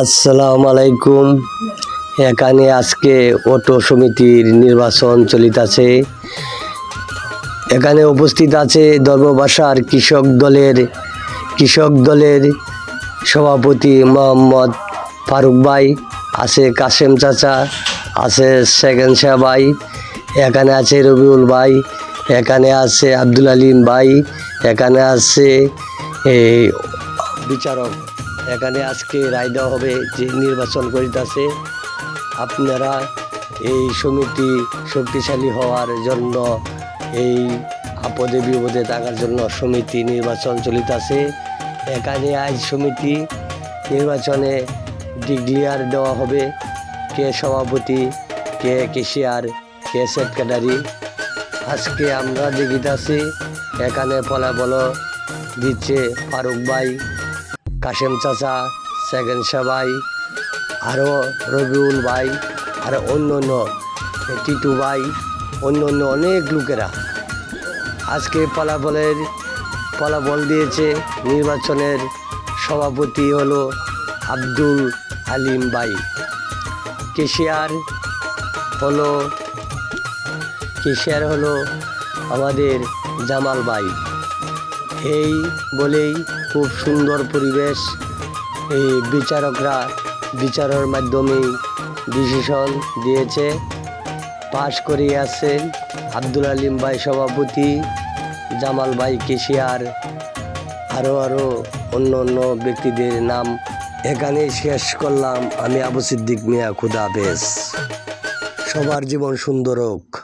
আসসালামু আলাইকুম। এখানে আজকে অটো সমিতির নির্বাচন চলিতেছে। এখানে উপস্থিত আছে ধর্মবাসার কৃষক দলের কৃষক দলের সভাপতি মোহাম্মদ ফারুক ভাই, আছে কাসেম চাচা, আছে সেকেন্ড শাহ ভাই, এখানে আছে রবিউল ভাই, এখানে আছে আব্দুল আলিম ভাই, এখানে আছে এই বিচারক। এখানে আজকে রায় দেওয়া হবে যে নির্বাচন করিতেছে। আপনারা এই সমিতি শক্তিশালী হওয়ার জন্য এই আপদে বিপদে থাকার জন্য সমিতি নির্বাচন চলিতেছে। এখানে আজ সমিতি নির্বাচনে ডিক্লিয়ার দেওয়া হবে। কে সভাপতি, কে কেশিয়ার, কে সেক্রেটারি। আজকে আমরা দেখিতেছি, এখানে ফলাফল দিচ্ছে ফারুক ভাই। কাশেম চাচা সেকেন্ড ভাই আরও রবিউল ভাই, আর অন্য অন্য টিটু ভাই অন্য অন্য অনেক লোকেরা। আজকে ফলাফলের, ফলাফল দিয়েছে নির্বাচনের সভাপতি হলো আব্দুল আলিম ভাই। কেশিয়ার হলো কেশিয়ার হলো আমাদের জামাল ভাই। এই বলেই খুব সুন্দর পরিবেশ। এই বিচারকরা বিচারের মাধ্যমেই ডিসিশন দিয়েছে। পাশ করিয়ে আছেন আব্দুল আলিম ভাই সভাপতি, জামাল ভাই কেশিয়ার আরও আরও অন্য অন্য ব্যক্তিদের নাম এখানে শেষ করলাম। আমি আবু সিদ্দিক মিয়া, খুদা হাফেজ। সবার জীবন সুন্দর হোক।